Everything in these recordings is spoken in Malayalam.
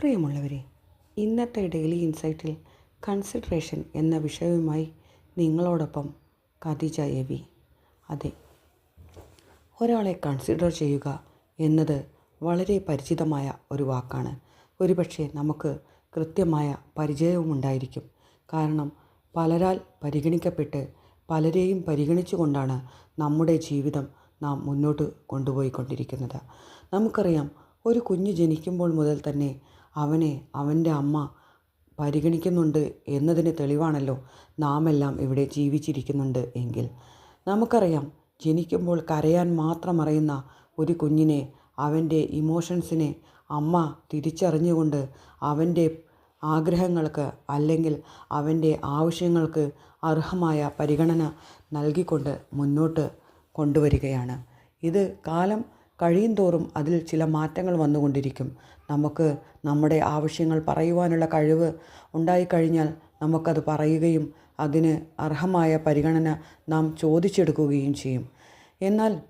പ്രിയമുള്ളവരെ ഇന്നത്തെ ഡെയിലി ഇൻസൈറ്റിൽ കൺസിഡറേഷൻ എന്ന വിഷയവുമായി നിങ്ങളോടൊപ്പം ഖദീജ എ വി. അതെ ഒരാളെ കൺസിഡർ ചെയ്യുക എന്നത് വളരെ പരിചിതമായ ഒരു വാക്കാണ്. ഒരുപക്ഷെ നമുക്ക് കൃത്യമായ പരിചയവും ഉണ്ടായിരിക്കും കാരണം പലരാൽ പരിഗണിക്കപ്പെട്ട് പലരെയും പരിഗണിച്ചുകൊണ്ടാണ് നമ്മുടെ ജീവിതം നാം മുന്നോട്ട് കൊണ്ടുപോയിക്കൊണ്ടിരിക്കുന്നത്. നമുക്കറിയാം ഒരു കുഞ്ഞ് ജനിക്കുമ്പോൾ മുതൽ തന്നെ അവനെ അവന്റെ അമ്മ പരിഗണിക്കുന്നുണ്ട് എന്നതിന് തെളിവാണല്ലോ നാമെല്ലാം ഇവിടെ ജീവിച്ചിരിക്കുന്നുണ്ട് എങ്കിൽ. നമുക്കറിയാം ജനിക്കുമ്പോൾ കരയാൻ മാത്രം അറിയുന്ന ഒരു കുഞ്ഞിനെ അവന്റെ ഇമോഷൻസിനെ അമ്മ തിരിച്ചറിഞ്ഞുകൊണ്ട് അവന്റെ ആഗ്രഹങ്ങൾക്ക് അല്ലെങ്കിൽ അവന്റെ ആവശ്യങ്ങൾക്ക് അർഹമായ പരിഗണന നൽകിക്കൊണ്ട് മുന്നോട്ട് കൊണ്ടുവരികയാണ്. ഇത് കാലം കഴിയും തോറും അതിൽ ചില മാറ്റങ്ങൾ വന്നുകൊണ്ടിരിക്കും. നമുക്ക് നമ്മുടെ ആവശ്യങ്ങൾ പറയുവാനുള്ള കഴിവ് ഉണ്ടായിക്കഴിഞ്ഞാൽ നമുക്കത് പറയുകയും അതിന് അർഹമായ പരിഗണന നാം ചോദിച്ചെടുക്കുകയും ചെയ്യും. എന്നാൽ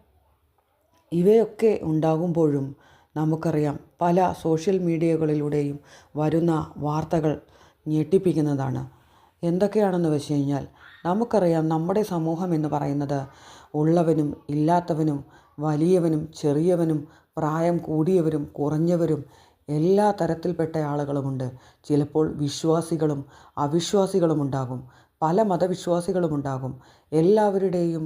ഇവയൊക്കെ ഉണ്ടാകുമ്പോഴും നമുക്കറിയാം പല സോഷ്യൽ മീഡിയകളിലൂടെയും വരുന്ന വാർത്തകൾ ഞെട്ടിപ്പിക്കുന്നതാണ്. എന്തൊക്കെയാണെന്ന് വെച്ച് കഴിഞ്ഞാൽ നമുക്കറിയാം നമ്മുടെ സമൂഹം എന്ന് പറയുന്നത് ഉള്ളവനും ഇല്ലാത്തവനും വലിയവനും ചെറിയവനും പ്രായം കൂടിയവരും കുറഞ്ഞവരും എല്ലാ തരത്തിൽപ്പെട്ട ആളുകളുമുണ്ട്. ചിലപ്പോൾ വിശ്വാസികളും അവിശ്വാസികളും ഉണ്ടാകും പല മതവിശ്വാസികളും ഉണ്ടാകും എല്ലാവരുടെയും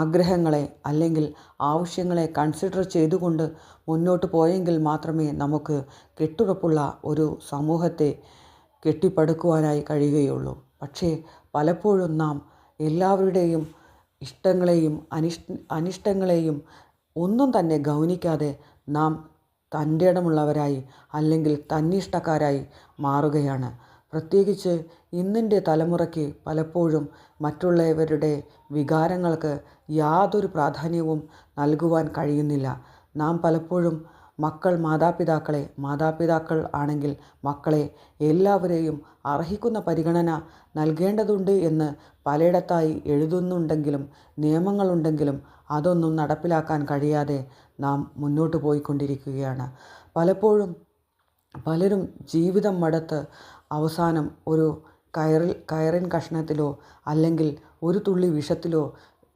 ആഗ്രഹങ്ങളെ അല്ലെങ്കിൽ ആവശ്യങ്ങളെ കൺസിഡർ ചെയ്തുകൊണ്ട് മുന്നോട്ട് പോയെങ്കിൽ മാത്രമേ നമുക്ക് കെട്ടുറപ്പുള്ള ഒരു സമൂഹത്തെ കെട്ടിപ്പടുക്കുവാനായി കഴിയുകയുള്ളൂ. പക്ഷേ പലപ്പോഴും നാം എല്ലാവരുടെയും ഇഷ്ടങ്ങളെയും അനിഷ്ട അനിഷ്ടങ്ങളെയും ഒന്നും തന്നെ ഗൗനിക്കാതെ നാം തന്റെ ഇടമുള്ളവരായി അല്ലെങ്കിൽ തന്നിഷ്ടക്കാരായി മാറുകയാണ്. പ്രത്യേകിച്ച് ഇന്നിന്റെ തലമുറയ്ക്ക് പലപ്പോഴും മറ്റുള്ളവരുടെ വികാരങ്ങൾക്ക് യാതൊരു പ്രാധാന്യവും നൽകുവാൻ കഴിയുന്നില്ല. നാം പലപ്പോഴും മക്കൾ മാതാപിതാക്കളെ മാതാപിതാക്കൾ ആണെങ്കിൽ മക്കളെ എല്ലാവരെയും അർഹിക്കുന്ന പരിഗണന നൽകേണ്ടതുണ്ട് എന്ന് പലയിടത്തായി എഴുതുന്നുണ്ടെങ്കിലും നിയമങ്ങളുണ്ടെങ്കിലും അതൊന്നും നടപ്പിലാക്കാൻ കഴിയാതെ നാം മുന്നോട്ട് പോയിക്കൊണ്ടിരിക്കുകയാണ്. പലപ്പോഴും പലരും ജീവിതം മടുത്ത് അവസാനം ഒരു കയറിൽ കയറിൻ കഷ്ണത്തിലോ അല്ലെങ്കിൽ ഒരു തുള്ളി വിഷത്തിലോ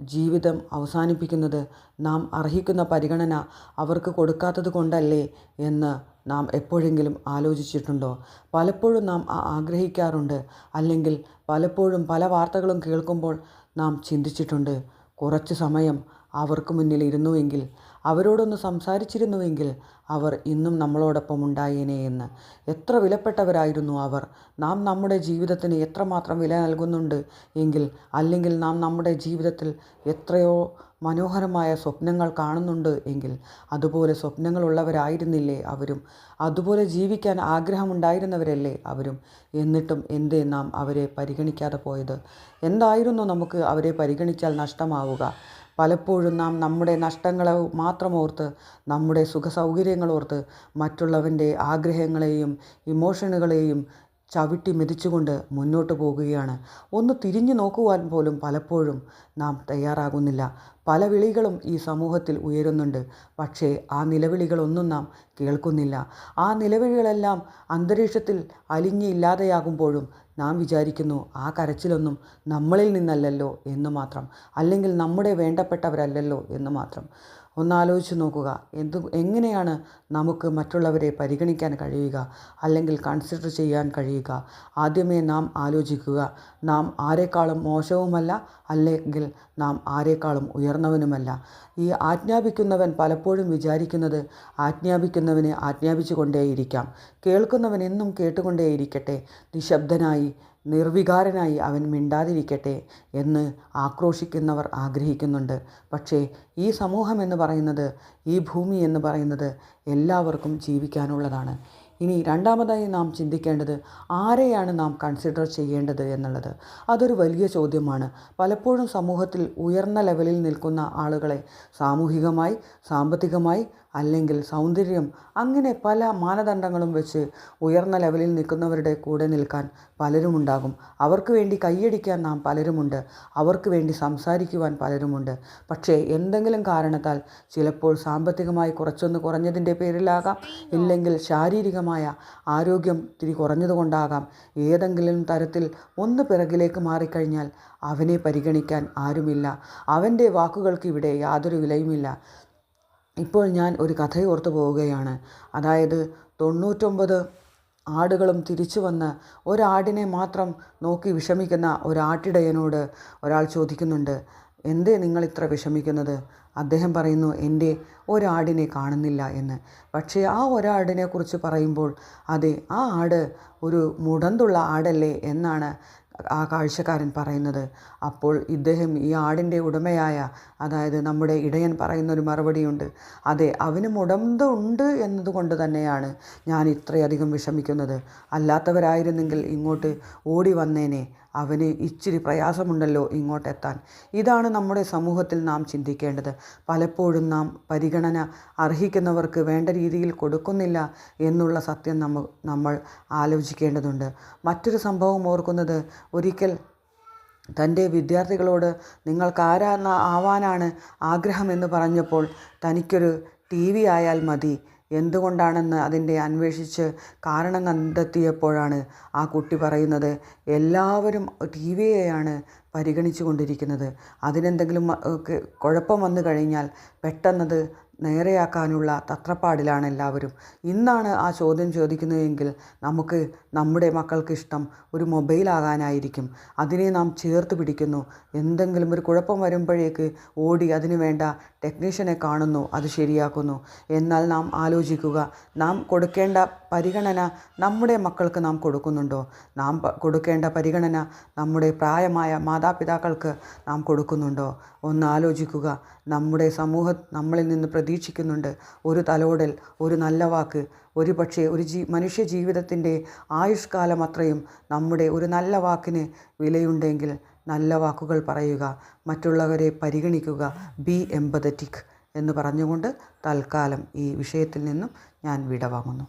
ജീവിതം അവസാനിപ്പിക്കുന്നത് നാം അർഹിക്കുന്ന പരിഗണന അവർക്ക് കൊടുക്കാത്തത് കൊണ്ടല്ലേ എന്ന് നാം എപ്പോഴെങ്കിലും ആലോചിച്ചിട്ടുണ്ടോ? പലപ്പോഴും നാം ആഗ്രഹിക്കാറുണ്ട്. അല്ലെങ്കിൽ പലപ്പോഴും പല വാർത്തകളും കേൾക്കുമ്പോൾ നാം ചിന്തിച്ചിട്ടുണ്ട്. കുറച്ച് സമയം അവർക്ക് മുന്നിൽ ഇരുന്നുവെങ്കിൽ അവരോടൊന്ന് സംസാരിച്ചിരുന്നുവെങ്കിൽ അവർ ഇന്നും നമ്മളോടൊപ്പം ഉണ്ടായേനെ എന്ന്. എത്ര വിലപ്പെട്ടവരായിരുന്നു അവർ. നാം നമ്മുടെ ജീവിതത്തിന് എത്രമാത്രം വില നൽകുന്നുണ്ട് എങ്കിൽ അല്ലെങ്കിൽ നാം നമ്മുടെ ജീവിതത്തിൽ എത്രയോ മനോഹരമായ സ്വപ്നങ്ങൾ കാണുന്നുണ്ട് എങ്കിൽ അതുപോലെ സ്വപ്നങ്ങളുള്ളവരായിരുന്നില്ലേ അവരും? അതുപോലെ ജീവിക്കാൻ ആഗ്രഹമുണ്ടായിരുന്നവരല്ലേ അവരും? എന്നിട്ടും എന്തേ നാം അവരെ പരിഗണിക്കാതെ പോയത്? എന്തായിരുന്നു നമുക്ക് അവരെ പരിഗണിച്ചാൽ നഷ്ടമാവുക? പലപ്പോഴും നാം നമ്മുടെ നഷ്ടങ്ങളെ മാത്രം ഓർത്ത് നമ്മുടെ സുഖസൗകര്യങ്ങളോർത്ത് മറ്റുള്ളവന്റെ ആഗ്രഹങ്ങളെയും ഇമോഷനുകളെയും ചവിട്ടി മെതിച്ചുകൊണ്ട് മുന്നോട്ട് പോകുകയാണ്. ഒന്ന് തിരിഞ്ഞു നോക്കുവാൻ പോലും പലപ്പോഴും നാം തയ്യാറാകുന്നില്ല. പല വിളികളും ഈ സമൂഹത്തിൽ ഉയരുന്നുണ്ട്. പക്ഷേ ആ നിലവിളികളൊന്നും നാം കേൾക്കുന്നില്ല. ആ നിലവിളികളെല്ലാം അന്തരീക്ഷത്തിൽ അലിഞ്ഞ് ഇല്ലാതെയാകുമ്പോഴും നാം വിചാരിക്കുന്നു ആ കരച്ചിലൊന്നും നമ്മളിൽ നിന്നല്ലല്ലോ എന്ന് മാത്രം. അല്ലെങ്കിൽ നമ്മുടെ വേണ്ടപ്പെട്ടവരല്ലല്ലോ എന്ന് മാത്രം. ഒന്നാലോചിച്ച് നോക്കുക. എന്ത് എങ്ങനെയാണ് നമുക്ക് മറ്റുള്ളവരെ പരിഗണിക്കാൻ കഴിയുക? അല്ലെങ്കിൽ കൺസിഡർ ചെയ്യാൻ കഴിയുക? ആദ്യമേ നാം ആലോചിക്കുക. നാം ആരെക്കാളും മോശവുമല്ല അല്ലെങ്കിൽ നാം ആരെക്കാളും ഉയർന്നവനുമല്ല. ഈ ആജ്ഞാപിക്കുന്നവൻ പലപ്പോഴും വിചാരിക്കുന്നത് ആജ്ഞാപിക്കുന്നവനെ ആജ്ഞാപിച്ചുകൊണ്ടേയിരിക്കാം. കേൾക്കുന്നവൻ എന്നും കേട്ടുകൊണ്ടേയിരിക്കട്ടെ. നിശബ്ദനായി നിർവികാരനായി അവൻ മിണ്ടാതിരിക്കട്ടെ എന്ന് ആക്രോശിക്കുന്നവർ ആഗ്രഹിക്കുന്നുണ്ട്. പക്ഷേ ഈ സമൂഹം എന്ന് പറയുന്നത് ഈ ഭൂമി എന്ന് പറയുന്നത് എല്ലാവർക്കും ജീവിക്കാനുള്ളതാണ്. ഇനി രണ്ടാമതായി നാം ചിന്തിക്കേണ്ടത് ആരെയാണ് നാം കൺസിഡർ ചെയ്യേണ്ടത് എന്നുള്ളത്. അതൊരു വലിയ ചോദ്യമാണ്. പലപ്പോഴും സമൂഹത്തിൽ ഉയർന്ന ലെവലിൽ നിൽക്കുന്ന ആളുകളെ സാമൂഹികമായി സാമ്പത്തികമായി അല്ലെങ്കിൽ സൗന്ദര്യം അങ്ങനെ പല മാനദണ്ഡങ്ങളും വെച്ച് ഉയർന്ന ലെവലിൽ നിൽക്കുന്നവരുടെ കൂടെ നിൽക്കാൻ പലരുമുണ്ടാകും. അവർക്ക് വേണ്ടി കൈയടിക്കാൻ നാം പലരുമുണ്ട്. അവർക്ക് വേണ്ടി സംസാരിക്കുവാൻ പലരുമുണ്ട്. പക്ഷേ എന്തെങ്കിലും കാരണത്താൽ ചിലപ്പോൾ സാമ്പത്തികമായി കുറച്ചൊന്ന് കുറഞ്ഞതിന്റെ പേരിലാകാം. ഇല്ലെങ്കിൽ ശാരീരികമായ ആരോഗ്യം ഇത്തിരി കുറഞ്ഞതുകൊണ്ടാകാം. ഏതെങ്കിലും തരത്തിൽ ഒന്ന് പിറകിലേക്ക് മാറിക്കഴിഞ്ഞാൽ അവനെ പരിഗണിക്കാൻ ആരുമില്ല. അവന്റെ വാക്കുകൾക്ക് ഇവിടെ യാതൊരു വിലയുമില്ല. ഇപ്പോൾ ഞാൻ ഒരു കഥയോർത്ത് പോവുകയാണ്. അതായത് തൊണ്ണൂറ്റൊമ്പത് ആടുകളും തിരിച്ചു വന്ന് ഒരാടിനെ മാത്രം നോക്കി വിഷമിക്കുന്ന ഒരാട്ടിടയനോട് ഒരാൾ ചോദിക്കുന്നുണ്ട് എന്തേ നിങ്ങൾ ഇത്ര വിഷമിക്കുന്നത്? അദ്ദേഹം പറയുന്നു എന്റെ ഒരാടിനെ കാണുന്നില്ല എന്ന്. പക്ഷേ ആ ഒരാടിനെ കുറിച്ച് പറയുമ്പോൾ അതെ ആ ആട് ഒരു മുടന്തുള്ള ആടല്ലേ എന്നാണ് ആ കാഴ്ചക്കാരൻ പറയുന്നത്. അപ്പോൾ ഇദ്ദേഹം ഈ ആടിന്റെ ഉടമയായ അതായത് നമ്മുടെ ഇടയൻ പറയുന്നൊരു മറുപടിയുണ്ട്. അതെ അവനും മുടന്തുണ്ട് എന്നതുകൊണ്ട് തന്നെയാണ് ഞാൻ ഇത്രയധികം വിഷമിക്കുന്നത്. അല്ലാത്തവരായിരുന്നെങ്കിൽ ഇങ്ങോട്ട് ഓടി വന്നേനെ. അവന് ഇച്ചിരി പ്രയാസമുണ്ടല്ലോ ഇങ്ങോട്ടെത്താൻ. ഇതാണ് നമ്മുടെ സമൂഹത്തിൽ നാം ചിന്തിക്കേണ്ടത്. പലപ്പോഴും നാം പരിഗണന അർഹിക്കുന്നവർക്ക് വേണ്ട രീതിയിൽ കൊടുക്കുന്നില്ല എന്നുള്ള സത്യം നമ്മ നമ്മൾ ആലോചിക്കേണ്ടതുണ്ട്. മറ്റൊരു സംഭവം ഓർക്കുന്നത് ഒരിക്കൽ തന്റെ വിദ്യാർത്ഥികളോട് നിങ്ങൾക്ക് ആരാ ആവാനാണ് ആഗ്രഹമെന്ന് പറഞ്ഞപ്പോൾ തനിക്കൊരു ടി വി ആയാൽ മതി എന്തുകൊണ്ടാണെന്ന് അതിന്റെ അന്വേഷിച്ച് കാരണം കണ്ടെത്തിയപ്പോഴാണ് ആ കുട്ടി പറയുന്നത്. എല്ലാവരും ടി വിയെയാണ് പരിഗണിച്ചു കൊണ്ടിരിക്കുന്നത് അതിനെന്തെങ്കിലും കുഴപ്പം വന്നു കഴിഞ്ഞാൽ പെട്ടെന്നത് നേരെയാക്കാനുള്ള തത്രപ്പാടിലാണ് എല്ലാവരും ഇന്നാണ് ആ ചോദ്യം ചോദിക്കുന്നതെങ്കിൽ നമുക്ക് നമ്മുടെ മക്കൾക്കിഷ്ടം ഒരു മൊബൈലാകാനായിരിക്കും. അതിനെ നാം ചേർത്ത് പിടിക്കുന്നു. എന്തെങ്കിലും ഒരു കുഴപ്പം വരുമ്പോഴേക്ക് ഓടി അതിന് വേണ്ട ടെക്നീഷ്യനെ കാണുന്നു അത് ശരിയാക്കുന്നു. എന്നാൽ നാം ആലോചിക്കുക നാം കൊടുക്കേണ്ട പരിഗണന നമ്മുടെ മക്കൾക്ക് നാം കൊടുക്കുന്നുണ്ടോ? നാം കൊടുക്കേണ്ട പരിഗണന നമ്മുടെ പ്രായമായ മാതാപിതാക്കൾക്ക് നാം കൊടുക്കുന്നുണ്ടോ? ഒന്ന് ആലോചിക്കുക. നമ്മുടെ സമൂഹ നമ്മളിൽ നിന്ന് പ്രതീക്ഷിക്കുന്നുണ്ട്. ഒരു തലോടൽ ഒരു നല്ല വാക്ക് ഒരു പക്ഷേ ഒരു ജീ മനുഷ്യ ജീവിതത്തിന്റെ ആയുഷ്കാലം അത്രയും നമ്മുടെ ഒരു നല്ല വാക്കിന് വിലയുണ്ടെങ്കിൽ നല്ല വാക്കുകൾ പറയുക മറ്റുള്ളവരെ പരിഗണിക്കുക ബി എമ്പതറ്റിക് എന്ന് പറഞ്ഞുകൊണ്ട് തൽക്കാലം ഈ വിഷയത്തിൽ നിന്നും ഞാൻ വിടവാങ്ങുന്നു.